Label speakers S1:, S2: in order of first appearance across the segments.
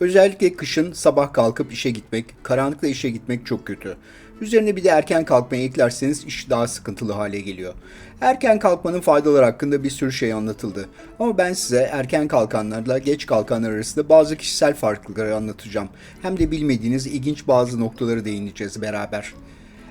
S1: Özellikle kışın sabah kalkıp işe gitmek, karanlıkta işe gitmek çok kötü. Üzerine bir de erken kalkmayı eklerseniz iş daha sıkıntılı hale geliyor. Erken kalkmanın faydaları hakkında bir sürü şey anlatıldı. Ama ben size erken kalkanlarla geç kalkanlar arasında bazı kişisel farklılıkları anlatacağım. Hem de bilmediğiniz ilginç bazı noktaları değineceğiz beraber.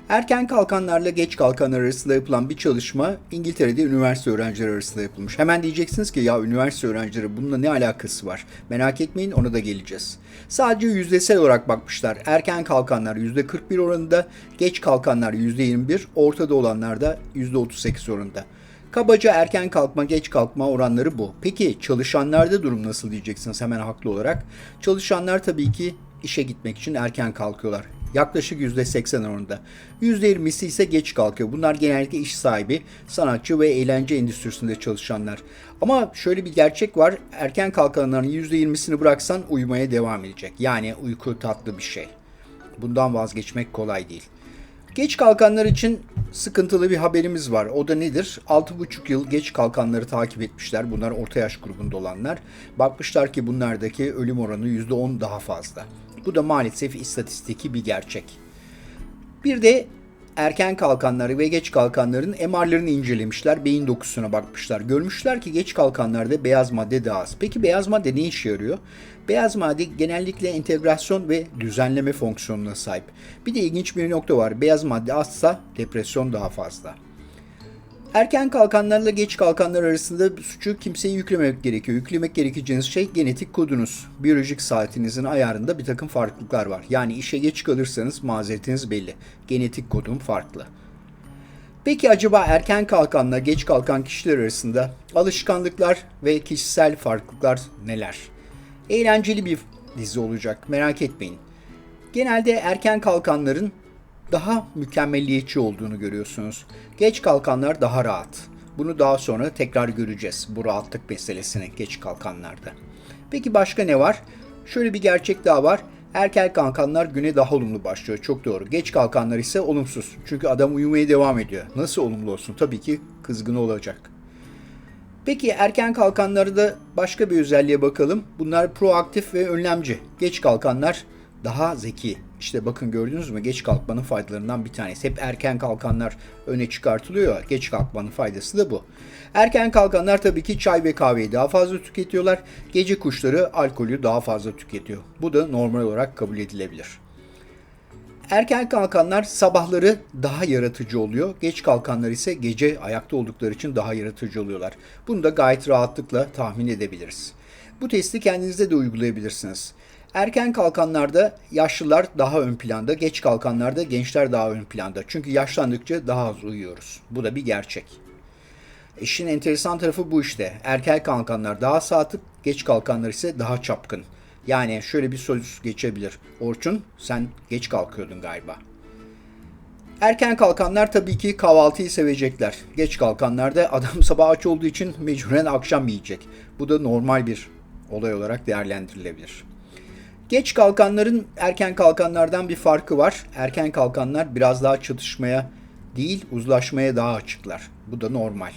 S1: Erken kalkanlarla geç kalkanlar arasında yapılan bir çalışma İngiltere'de üniversite öğrencileri arasında yapılmış. Hemen diyeceksiniz ki ya üniversite öğrencileri bununla ne alakası var? Merak etmeyin ona da geleceğiz. Sadece yüzdesel olarak bakmışlar. Erken kalkanlar %41 oranında, geç kalkanlar %21, ortada olanlar da %38 oranında. Kabaca erken kalkma geç kalkma oranları bu. Peki çalışanlarda durum nasıl diyeceksiniz hemen haklı olarak. Çalışanlar tabii ki işe gitmek için erken kalkıyorlar. Yaklaşık %80 oranında. %20'si ise geç kalkıyor. Bunlar genellikle iş sahibi, sanatçı ve eğlence endüstrisinde çalışanlar. Ama şöyle bir gerçek var. Erken kalkanların %20'sini bıraksan uyumaya devam edecek. Yani uyku tatlı bir şey. Bundan vazgeçmek kolay değil. Geç kalkanlar için sıkıntılı bir haberimiz var. O da nedir? 6,5 yıl geç kalkanları takip etmişler. Bunlar orta yaş grubunda olanlar. Bakmışlar ki bunlardaki ölüm oranı %10 daha fazla. Bu da maalesef istatistiki bir gerçek. Bir de erken kalkanları ve geç kalkanların MR'larını incelemişler. Beyin dokusuna bakmışlar. Görmüşler ki geç kalkanlarda beyaz madde daha az. Peki beyaz madde ne işe yarıyor? Beyaz madde genellikle entegrasyon ve düzenleme fonksiyonuna sahip. Bir de ilginç bir nokta var. Beyaz madde azsa depresyon daha fazla. Erken kalkanlarla geç kalkanlar arasında suçu kimseye yüklememek gerekiyor. Yüklemek gerekeceğiniz şey genetik kodunuz. Biyolojik saatinizin ayarında bir takım farklılıklar var. Yani işe geç kalırsanız mazeretiniz belli. Genetik kodum farklı. Peki acaba erken kalkanla geç kalkan kişiler arasında alışkanlıklar ve kişisel farklılıklar neler? Eğlenceli bir dizi olacak merak etmeyin. Genelde erken kalkanların daha mükemmelliyetçi olduğunu görüyorsunuz. Geç kalkanlar daha rahat. Bunu daha sonra tekrar göreceğiz bu rahatlık meselesini geç kalkanlarda. Peki başka ne var? Şöyle bir gerçek daha var. Erken kalkanlar güne daha olumlu başlıyor. Çok doğru. Geç kalkanlar ise olumsuz. Çünkü adam uyumaya devam ediyor. Nasıl olumlu olsun? Tabii ki kızgın olacak. Peki erken kalkanları da başka bir özelliğe bakalım. Bunlar proaktif ve önlemci. Geç kalkanlar daha zeki. İşte bakın gördünüz mü geç kalkmanın faydalarından bir tanesi. Hep erken kalkanlar öne çıkartılıyor. Geç kalkmanın faydası da bu. Erken kalkanlar tabii ki çay ve kahveyi daha fazla tüketiyorlar. Gece kuşları alkolü daha fazla tüketiyor. Bu da normal olarak kabul edilebilir. Erken kalkanlar sabahları daha yaratıcı oluyor. Geç kalkanlar ise gece ayakta oldukları için daha yaratıcı oluyorlar. Bunu da gayet rahatlıkla tahmin edebiliriz. Bu testi kendinizde de uygulayabilirsiniz. Erken kalkanlarda yaşlılar daha ön planda, geç kalkanlarda gençler daha ön planda. Çünkü yaşlandıkça daha az uyuyoruz. Bu da bir gerçek. İşin enteresan tarafı bu işte. Erken kalkanlar daha saatlik, geç kalkanlar ise daha çapkın. Yani şöyle bir söz geçebilir. Orçun sen geç kalkıyordun galiba. Erken kalkanlar tabii ki kahvaltıyı sevecekler. Geç kalkanlar da adam sabah aç olduğu için mecburen akşam yiyecek. Bu da normal bir olay olarak değerlendirilebilir. Geç kalkanların erken kalkanlardan bir farkı var. Erken kalkanlar biraz daha çatışmaya değil uzlaşmaya daha açıklar. Bu da normal.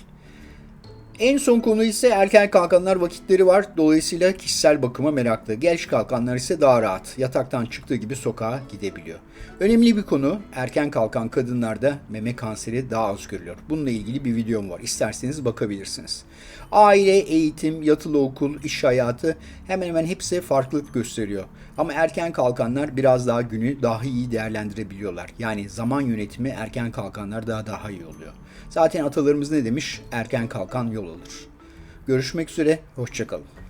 S1: En son konu ise erken kalkanlar vakitleri var. Dolayısıyla kişisel bakıma meraklı. Geç kalkanlar ise daha rahat. Yataktan çıktığı gibi sokağa gidebiliyor. Önemli bir konu. Erken kalkan kadınlarda meme kanseri daha az görülüyor. Bununla ilgili bir videom var. İsterseniz bakabilirsiniz. Aile, eğitim, yatılı okul, iş hayatı hemen hemen hepsi farklılık gösteriyor. Ama erken kalkanlar biraz daha günü daha iyi değerlendirebiliyorlar. Yani zaman yönetimi erken kalkanlar daha daha iyi oluyor. Zaten atalarımız ne demiş? Erken kalkan yol alır. Görüşmek üzere, hoşçakalın.